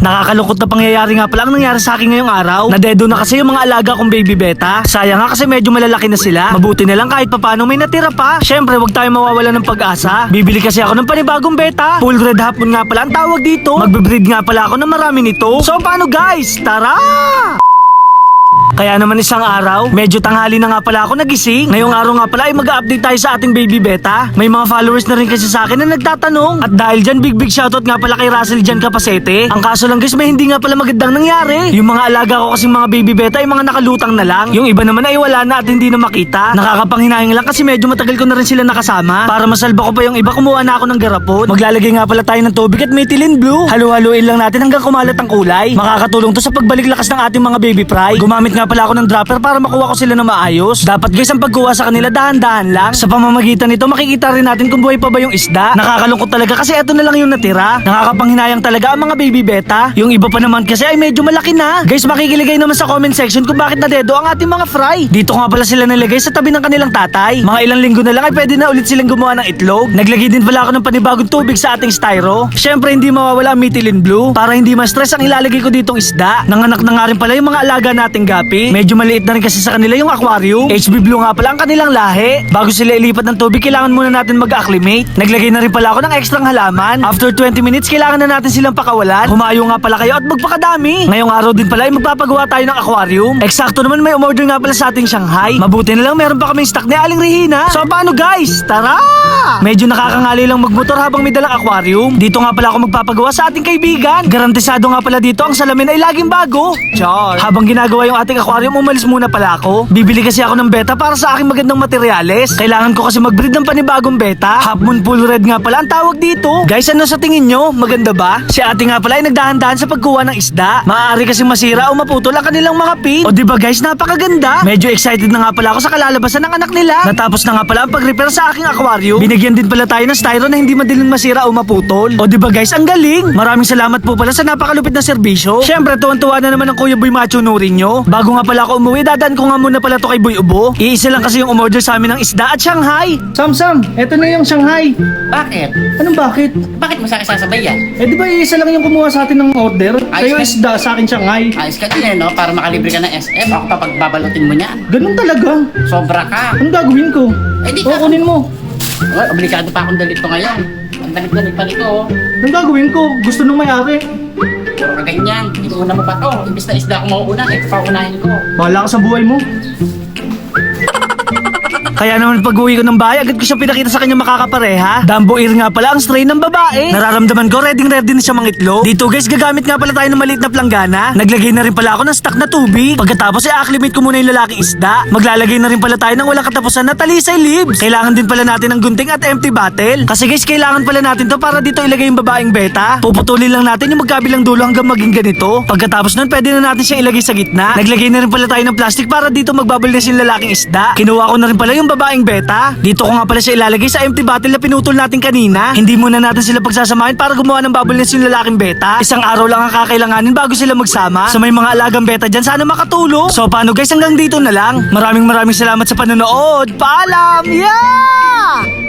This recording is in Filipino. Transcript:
Nakakalungkot na pangyayari nga pala ang nangyari sa akin ngayong araw. Nadedo na kasi yung mga alaga kong baby beta. Sayang nga kasi medyo malalaki na sila. Mabuti na lang kahit papano may natira pa. Syempre, wag tayo mawawala ng pag-asa. Bibili kasi ako ng panibagong beta. Full red hapon nga pala ang tawag dito. Magbe-breed nga pala ako ng marami nito. So paano guys? Tara! Kaya naman isang araw, medyo tanghali na nga pala ako nagising. Ngayong araw nga pala ay mag-update tayo sa ating baby beta. May mga followers na rin kasi sa akin na nagtatanong. At dahil dyan, big big shoutout nga pala kay Russell Jan Capasete. Ang kaso lang guys, may hindi nga pala magandang nangyari. Yung mga alaga ko kasing mga baby beta ay mga nakalutang na lang. Yung iba naman ay wala na at hindi na makita. Nakakapanghinayang lang kasi medyo matagal ko na rin sila nakasama. Para masalba ko pa yung iba, kumuha na ako ng garapon. Maglalagay nga pala tayo ng tubig at methylene blue. Halu-haluin lang natin hanggang kumalat ang kulay. Makakatulong to sa pagbalik lakas ng ating mga baby fry. Gumamit nga pala ako ng dropper para makuha ko sila na maayos. Dapat guys, ang pagkuha sa kanila dahan-dahan lang. Sa pamamagitan nito, makikita rin natin kung buhay pa ba yung isda. Nakakalungkot talaga kasi eto na lang yung natira. Nakakapanghinayang talaga ang mga baby beta. Yung iba pa naman kasi ay medyo malaki na. Guys, makikiligay naman sa comment section kung bakit nadedo ang ating mga fry. Dito nga pala sila nilagay sa tabi ng kanilang tatay. Mga ilang linggo na lang ay pwede na ulit silang gumawa ng itlog. Naglagay din pala ako ng panibagong tubig sa ating styro. Syempre hindi mawawala ang methylene blue. Para hindi ma-stress ang ilalagay ko ditong isda. Nanganak na nga rin pala yung mga alaga nating gapi. Medyo maliit na rin kasi sa kanila yung aquarium. HB blue nga pala ang kanilang lahi. Bago sila ilipat ng tubig, kailangan muna natin mag-acclimate. Naglagay na rin pala ako ng ekstrang halaman. After 20 minutes, kailangan na natin silang pakawalan. Humayo nga pala kayo at magpakadami. Ngayong araw din pala ay magpapagawa tayo ng aquarium. Eksakto naman may umorder nga pala sa ating Shanghai. Mabuti na lang meron pa kaming stock ni Aling Regina. So paano guys? Tara! Medyo nakakangali lang magmotor habang may dalang aquarium. Dito nga pala ako magpapagawa sa ating kaibigan. Garantisado nga pala dito ang salamin ay laging bago. Char. Habang ginagawa yung ating aquarium, umalis muna pala ako. Bibili kasi ako ng beta para sa aking magandang materyales. Kailangan ko kasi mag-breed ng panibagong beta. Half moon full red nga pala ang tawag dito. Guys, ano sa tingin nyo? Maganda ba? Si ate nga pala ay nagdahan-dahan sa pagkuha ng isda. Maaari kasi masira o maputol ang kanilang mga pin. O di ba guys, napakaganda. Medyo excited na nga pala ako sa kalalabasan ng anak nila. Natapos na nga pala ang pag-repair sa aking aquarium. Binigyan din pala tayo ng styro na hindi madaling masira o maputol. O di ba guys, ang galing. Maraming salamat po pala sa napakalupit na serbisyo. Syempre, tuwan-tuwa na naman ang Kuya Boy Macho Nurin nyo. Bago nga pala ako umuwi, dadaan ko nga muna pala to kay Boy Ubo. Iisa lang kasi yung umorder sa amin ng isda at Shanghai. Sam Sam, eto na yung Shanghai. Bakit? Anong bakit? Bakit mo sa akin sasabay yan? Eh di ba iisa lang yung kumuha sa atin ng order? Ayos Kayo ka. isda, sa akin Shanghai. Ayos ka din eh, no? Para makalibre ka ng SF. Ako pa pagbabalutin mo niyan. Ganun talaga. Sobra ka. Anong gagawin ko? Eh, di O, ka- kunin mo. Ay, obligado pa akong dalito ngayon. Ang dalit-dalit pa nito. oh. Anong gagawin ko? Gusto nung may-ari. Puro ganyan. Inuuna mo pa to. Imbis na isda ako mauuna, eh, paunahin ko. Bahala ka sa buhay mo. Kaya naman pag uwi ko ng bahay, agad ko siya pinakita sa kanya makakapareha. Dumbo ear nga pala ang strain ng babae. Nararamdaman ko, ready ready na siya mangitlog. Dito guys, gagamit nga pala tayo ng maliit na planggana. Naglagay na rin pala ako ng stock na tubig. Pagkatapos i-acclimate ko muna yung lalaking isda. Maglalagay na rin pala tayo ng walang katapusan na talisay leaves. Kailangan din pala natin ng gunting at empty bottle. Kasi guys, kailangan pala natin to para dito ilagay yung babaeng beta. Puputulin lang natin yung magkabilang dulo hanggang maging ganito. Pagkatapos nun, pwede na natin siya ilagay sa gitna. Naglagay na rin pala tayo ng plastic para dito magbabalnes yung lalaking isda. Kinuha ko na rin pala yung babaeng beta. Dito ko nga pala siya ilalagay sa empty bottle na pinutol natin kanina. Hindi muna natin sila pagsasamahin para gumawa ng bubble nest yung lalaking beta. Isang araw lang ang kakailanganin bago sila magsama. Sa may mga alagang beta dyan, sana makatulong. So paano guys, hanggang dito na lang. Maraming maraming salamat sa panonood. Paalam! Yeah!